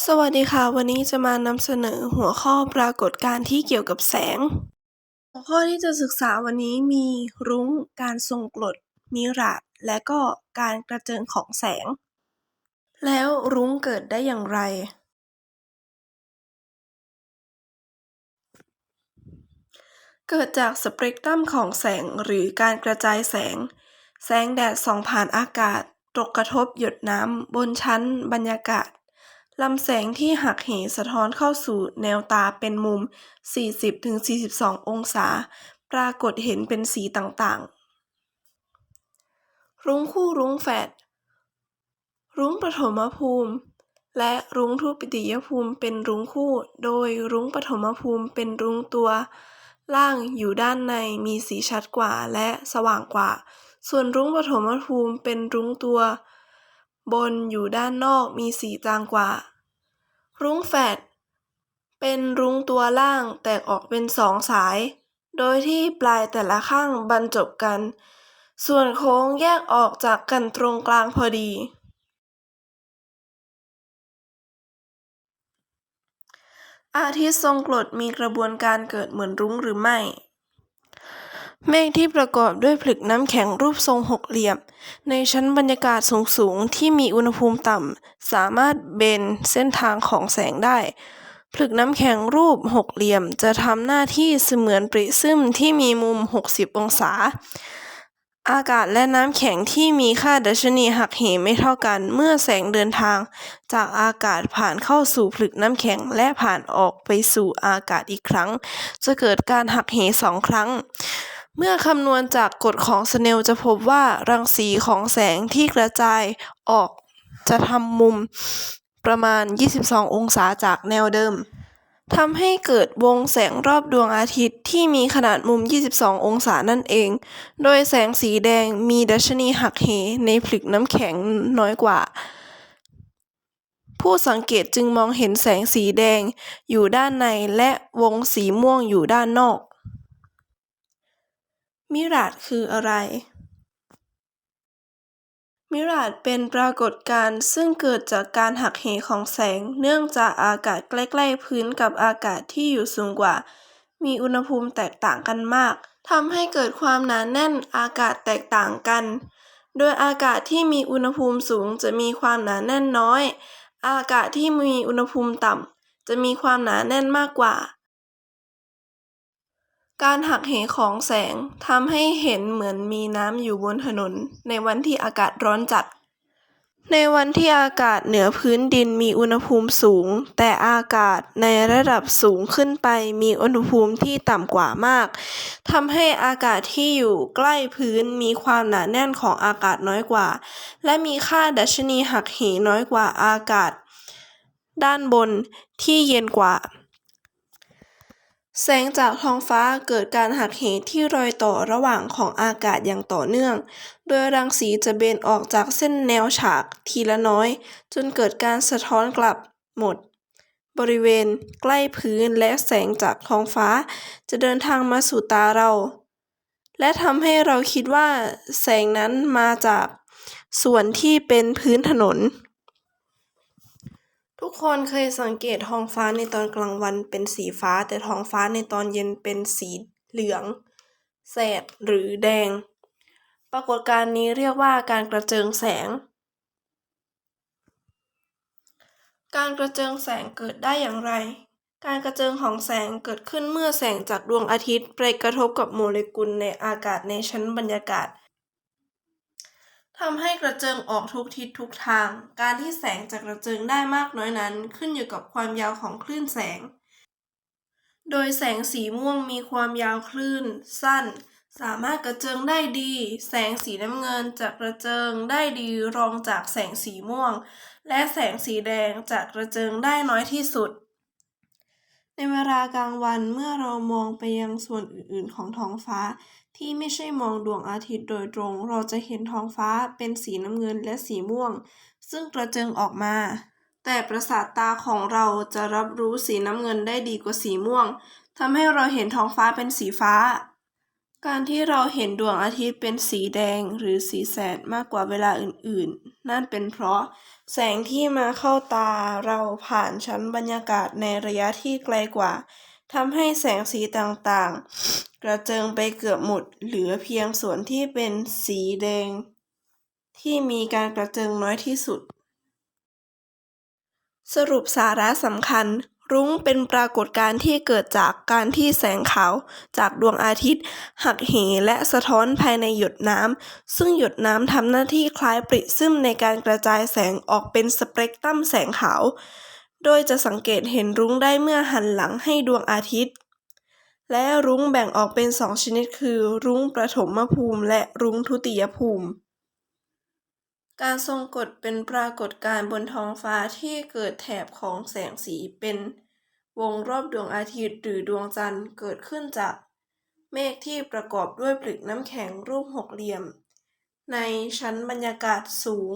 สวัสดีค่ะ วันนี้จะมานำเสนอหัวข้อปรากฏการณ์ที่เกี่ยวกับแสง หัวข้อที่จะศึกษาวันนี้มีรุ้ง การทรงกรดมิราดและก็การกระเจิงของแสง แล้วรุ้งเกิดได้อย่างไร เกิดจากสเปกตรัมของแสงหรือการกระจายแสง แสงแดดส่องผ่านอากาศตกกระทบหยดน้ำบนชั้นบรรยากาศ ลำแสงที่หักเหสะท้อนเข้าสู่แนวตาเป็นมุม 40-42 องศา ปรากฏเห็นเป็นสีต่างๆ รุ้งคู่รุ้งแฝด รุ้งปฐมภูมิ และรุ้งทุปิติยภูมิเป็นรุ้งคู่ โดยรุ้งปฐมภูมิเป็นรุ้งตัว ล่างอยู่ด้านในมีสีชัดกว่าและสว่างกว่า ส่วนรุ้งปฐมภูมิเป็นรุ้งตัว บนอยู่ด้านนอกมีสีจางกว่า รุ้งแฝดเป็นรุ้งตัวล่างแตกออกเป็นสองสาย โดยที่ปลายแต่ละข้างบรรจบกัน ส่วนโค้งแยกออกจากกันตรงกลางพอดี อาทิตย์ทรงกรดมีกระบวนการเกิดเหมือนรุ้งหรือไม่ เมฆที่ประกอบด้วยผลึกน้ำแข็งรูปทรงหกเหลี่ยม ในชั้นบรรยากาศสูงๆที่มีอุณหภูมิต่ำ สามารถเบนเส้นทางของแสงได้ ผลึกน้ำแข็งรูปหกเหลี่ยม จะทำหน้าที่เสมือนปริซึมที่มีมุม 60 องศา อากาศและน้ำแข็งที่มีค่าดัชนีหักเหไม่เท่ากัน เมื่อแสงเดินทาง จากอากาศผ่านเข้าสู่ผลึกน้ำแข็งและผ่านออกไปสู่อากาศอีกครั้ง จะเกิดการหักเหสองครั้ง เมื่อคำนวณจากกฎของสเนลจะพบว่ารังสีของแสงที่กระจายออกจะทำมุมประมาณ 22 องศาจากแนวเดิมทำให้เกิดวงแสงรอบดวงอาทิตย์ที่มีขนาดมุม 22 องศานั่นเอง โดยแสงสีแดงมีดัชนีหักเหในผลึกน้ำแข็งน้อยกว่า ผู้สังเกตจึงมองเห็นแสงสีแดงอยู่ด้านในและวงสีม่วงอยู่ด้านนอก มิราดคืออะไร มิราดเป็นปรากฏการณ์ซึ่งเกิดจากการหักเหของแสง เนื่องจากอากาศใกล้ๆพื้นกับอากาศที่อยู่สูงกว่า มีอุณหภูมิแตกต่างกันมากทำให้เกิดความหนาแน่นอากาศแตกต่างกัน โดยอากาศที่มีอุณหภูมิสูงจะมีความหนาแน่นน้อย อากาศที่มีอุณหภูมิต่ำจะมีความหนาแน่นมากกว่า การหักเหของแสงทำให้เห็นเหมือนมีน้ำอยู่บนถนน ในวันที่อากาศร้อนจัด ในวันที่อากาศเหนือพื้นดินมีอุณหภูมิสูง แต่อากาศในระดับสูงขึ้นไปมีอุณหภูมิที่ต่ำกว่ามากทำให้อากาศที่อยู่ใกล้พื้นมีความหนาแน่นของอากาศน้อยกว่า และมีค่าดัชนีหักเหน้อยกว่าอากาศ ด้านบนที่เย็นกว่า แสงจากท้องฟ้าเกิดการหักเหที่รอยต่อระหว่างของอากาศอย่างต่อเนื่อง โดยรังสีจะเบนออกจากเส้นแนวฉากทีละน้อย จนเกิดการสะท้อนกลับหมด บริเวณ ใกล้พื้นและแสงจากท้องฟ้า จะเดินทางมาสู่ตาเรา และทำให้เราคิดว่า แสงนั้นมาจากส่วนที่เป็นพื้นถนน ทุกคนเคยสังเกตท้องฟ้าในตอนกลางวันเป็นสีฟ้า แต่ท้องฟ้าในตอนเย็นเป็นสีเหลืองแสดหรือแดง ปรากฏการณ์นี้เรียกว่าการกระเจิงแสง การกระเจิงแสงเกิดได้อย่างไร การกระเจิงของแสงเกิดขึ้นเมื่อแสงจากดวงอาทิตย์ไปกระทบกับโมเลกุลในอากาศในชั้นบรรยากาศ ทำให้กระเจิงออกทุกทิศทุกทาง การที่แสงจะกระเจิงได้มากน้อยนั้น ขึ้นอยู่กับความยาวของคลื่นแสง โดยแสงสีม่วงมีความยาวคลื่น สั้น สามารถกระเจิงได้ดี แสงสีน้ำเงินจะกระเจิงได้ดีรองจากแสงสีม่วง และแสงสีแดงจะกระเจิงได้น้อยที่สุด ในเวลากลางวันเมื่อเรามองไปยังส่วนอื่นๆของท้องฟ้า ที่ไม่ใช่มองดวงอาทิตย์โดยตรง เราจะเห็นท้องฟ้าเป็นสีน้ำเงินและสีม่วง ซึ่งกระเจิงออกมา แต่ประสาทตาของเราจะรับรู้สีน้ำเงินได้ดีกว่าสีม่วงทำให้เราเห็นท้องฟ้าเป็นสีฟ้า การที่เราเห็นดวงอาทิตย์เป็นสีแดงหรือสีแสดมากกว่าเวลาอื่นๆ นั่นเป็นเพราะแสงที่มาเข้าตาเราผ่านชั้นบรรยากาศในระยะที่ไกลกว่า ทำให้แสงสีต่างๆ กระเจิงไปเกือบหมด เหลือเพียงส่วนที่เป็นสีแดง ที่มีการกระเจิงน้อยที่สุด สรุปสาระสำคัญ รุ้งเป็นปรากฏการณ์ที่เกิดจากการที่แสงขาวจากดวงอาทิตย์ หักเหและสะท้อนภายในหยดน้ำ ซึ่งหยดน้ำทำหน้าที่คล้ายปริซึมในการกระจายแสงออกเป็นสเปกตรัมแสงขาว โดยจะสังเกตเห็นรุ้งได้เมื่อหันหลังให้ดวงอาทิตย์ และรุ้งแบ่งออกเป็นสองชนิดคือ รุ้งประถมภูมิ และรุ้งทุติยภูมิ การทรงกฎเป็นปรากฏการณ์บนท้องฟ้าที่เกิดแถบของแสงสีเป็นวงรอบดวงอาทิตย์หรือดวงจันทร์เกิดขึ้นจากเมฆที่ประกอบด้วยผลึกน้ำแข็งรูปหกเหลี่ยม ในชั้นบรรยากาศสูง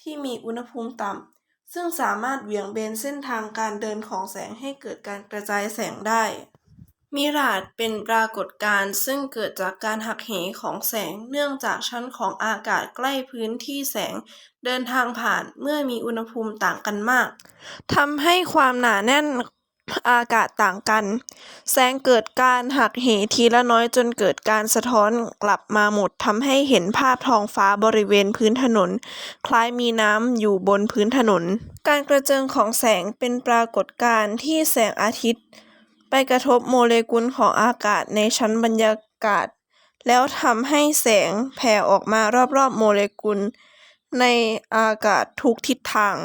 ที่มีอุณหภูมิต่ำ ซึ่งสามารถเบี่ยงเบนเส้นทางการเดินของแสงให้เกิดการกระจายแสงได้ มิราดเป็นปรากฏการณ์ซึ่งเกิดจากการหักเหของแสงเนื่องจากชั้นของอากาศใกล้พื้นที่แสงเดินทางผ่านเมื่อมีอุณหภูมิต่างกันมากทำให้ความหนาแน่น อากาศต่างกัน แสงเกิดการหักเหทีละน้อยจนเกิดการสะท้อนกลับมาหมดทำให้เห็นภาพท้องฟ้าบริเวณพื้นถนน คล้ายมีน้ำอยู่บนพื้นถนน การกระเจิงของแสงเป็นปรากฏการณ์ที่แสงอาทิตย์ ไปกระทบโมเลกุลของอากาศในชั้นบรรยากาศ แล้วทำให้แสงแผ่ออกมารอบๆโมเลกุล ในอากาศทุกทิศทาง